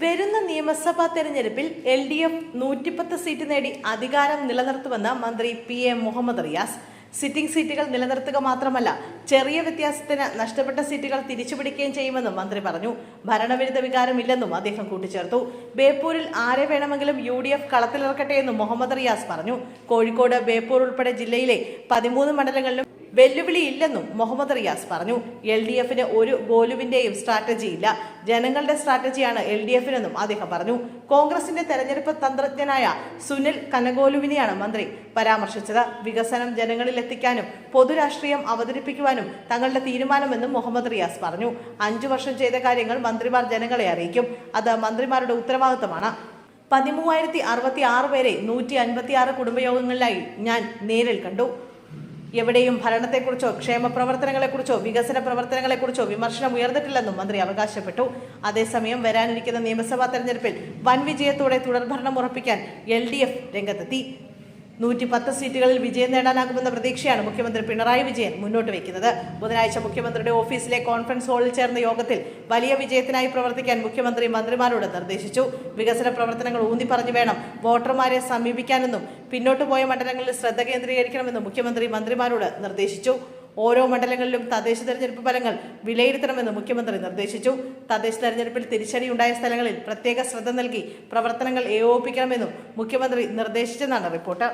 വരുന്ന നിയമസഭാ തെരഞ്ഞെടുപ്പിൽ എൽ ഡി എഫ് നൂറ്റിപ്പത്ത് സീറ്റ് നേടി അധികാരം നിലനിർത്തുമെന്ന് മന്ത്രി P A Muhammad Riyas. Sitting സീറ്റുകൾ നിലനിർത്തുക മാത്രമല്ല ചെറിയ വ്യത്യാസത്തിന് നഷ്ടപ്പെട്ട സീറ്റുകൾ തിരിച്ചുപിടിക്കുകയും ചെയ്യുമെന്നും മന്ത്രി പറഞ്ഞു. ഭരണവിരുദ്ധ വികാരമില്ലെന്നും അദ്ദേഹം കൂട്ടിച്ചേർത്തു. ബേപ്പൂരിൽ ആരെ വേണമെങ്കിലും യു ഡി എഫ് കളത്തിലിറക്കട്ടെ എന്നും മുഹമ്മദ് റിയാസ് പറഞ്ഞു. കോഴിക്കോട് ബേപ്പൂർ ഉൾപ്പെടെ ജില്ലയിലെ പതിമൂന്ന് മണ്ഡലങ്ങളിലും വെല്ലുവിളിയില്ലെന്നും മുഹമ്മദ് റിയാസ് പറഞ്ഞു. എൽ ഡി എഫിന് ഒരു ഗോലുവിന്റെയും സ്ട്രാറ്റജി ഇല്ല. ജനങ്ങളുടെ സ്ട്രാറ്റജിയാണ് എൽ ഡി എഫിനെന്നും അദ്ദേഹം പറഞ്ഞു. കോൺഗ്രസിന്റെ തെരഞ്ഞെടുപ്പ് തന്ത്രജ്ഞനായ സുനിൽ കനഗോലുവിനെയാണ് മന്ത്രി പരാമർശിച്ചത്. വികസനം ജനങ്ങളിൽ എത്തിക്കാനും പൊതുരാഷ്ട്രീയം അവതരിപ്പിക്കുവാനും തങ്ങളുടെ തീരുമാനമെന്നും മുഹമ്മദ് റിയാസ് പറഞ്ഞു. അഞ്ചു വർഷം ചെയ്ത കാര്യങ്ങൾ മന്ത്രിമാർ ജനങ്ങളെ അറിയിക്കും. അത് മന്ത്രിമാരുടെ ഉത്തരവാദിത്തമാണ്. പതിമൂവായിരത്തി അറുപത്തി ആറ് പേരെ നൂറ്റി അൻപത്തി ആറ് കുടുംബയോഗങ്ങളിലായി ഞാൻ നേരിൽ കണ്ടു. എവിടെയും ഭരണത്തെക്കുറിച്ചോ ക്ഷേമ പ്രവർത്തനങ്ങളെക്കുറിച്ചോ വികസന പ്രവർത്തനങ്ങളെക്കുറിച്ചോ വിമർശനം ഉയർന്നിട്ടില്ലെന്നും മന്ത്രി അവകാശപ്പെട്ടു. അതേസമയം വരാനിരിക്കുന്ന നിയമസഭാ തെരഞ്ഞെടുപ്പിൽ വൻ വിജയത്തോടെ തുടർഭരണം ഉറപ്പിക്കാൻ എൽ രംഗത്തെത്തി. നൂറ്റി പത്ത് സീറ്റുകളിൽ വിജയം നേടാനാകുമെന്ന പ്രതീക്ഷയാണ് മുഖ്യമന്ത്രി പിണറായി വിജയൻ മുന്നോട്ട് വയ്ക്കുന്നത്. ബുധനാഴ്ച മുഖ്യമന്ത്രിയുടെ ഓഫീസിലെ കോൺഫറൻസ് ഹാളിൽ ചേർന്ന യോഗത്തിൽ വലിയ വിജയത്തിനായി പ്രവർത്തിക്കാൻ മുഖ്യമന്ത്രി മന്ത്രിമാരോട് നിർദ്ദേശിച്ചു. വികസന പ്രവർത്തനങ്ങൾ ഊന്നി പറഞ്ഞു വേണം വോട്ടർമാരെ സമീപിക്കാനെന്നും പിന്നോട്ട് പോയ മണ്ഡലങ്ങളിൽ ശ്രദ്ധ കേന്ദ്രീകരിക്കണമെന്നും മുഖ്യമന്ത്രി മന്ത്രിമാരോട് നിർദ്ദേശിച്ചു. ഓരോ മണ്ഡലങ്ങളിലും തദ്ദേശ തെരഞ്ഞെടുപ്പ് ഫലങ്ങൾ വിലയിരുത്തണമെന്ന് മുഖ്യമന്ത്രി നിർദ്ദേശിച്ചു. തദ്ദേശ തെരഞ്ഞെടുപ്പിൽ തിരിച്ചടിയുണ്ടായ സ്ഥലങ്ങളിൽ പ്രത്യേക ശ്രദ്ധ നൽകി പ്രവർത്തനങ്ങൾ ഏകോപിപ്പിക്കണമെന്നും മുഖ്യമന്ത്രി നിർദ്ദേശിച്ചെന്നാണ് റിപ്പോർട്ട്.